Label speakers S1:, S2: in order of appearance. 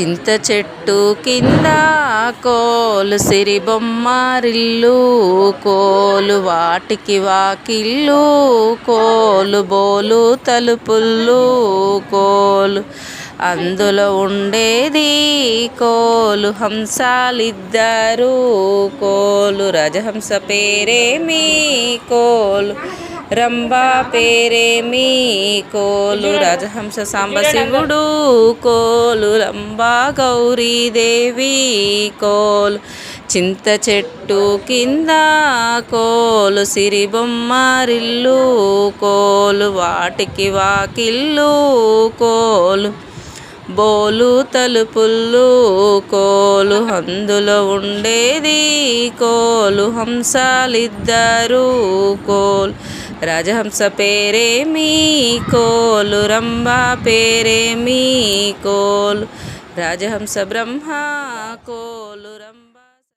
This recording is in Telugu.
S1: చింత చెట్టు కింద కోలు సిరిబొమ్మారిల్లు కోలు వాటికి వాకిల్లు కోలు బోలు తలుపుల్లు కోలు అందులో ఉండేది కోలు హంసాలిద్దరు కోలు రజహంస పేరేమి కోలు రంభా పేరేమి కోలు రాజహంస సాంబశివుడు కోలు రంభా గౌరీదేవి కోలు చింత చెట్టు కింద కోలు సిరి బొమ్మరిల్లు కోలు వాటికి వాకిల్లు కోలు బోలు తలుపుల్లు కోలు అందులో ఉండేది కోలు హంసాలిద్దరు కోలు రాజహంస పేరేమి కోలు రంభ పేరేమి కోలు రాజహంస బ్రహ్మ కోలు రంభ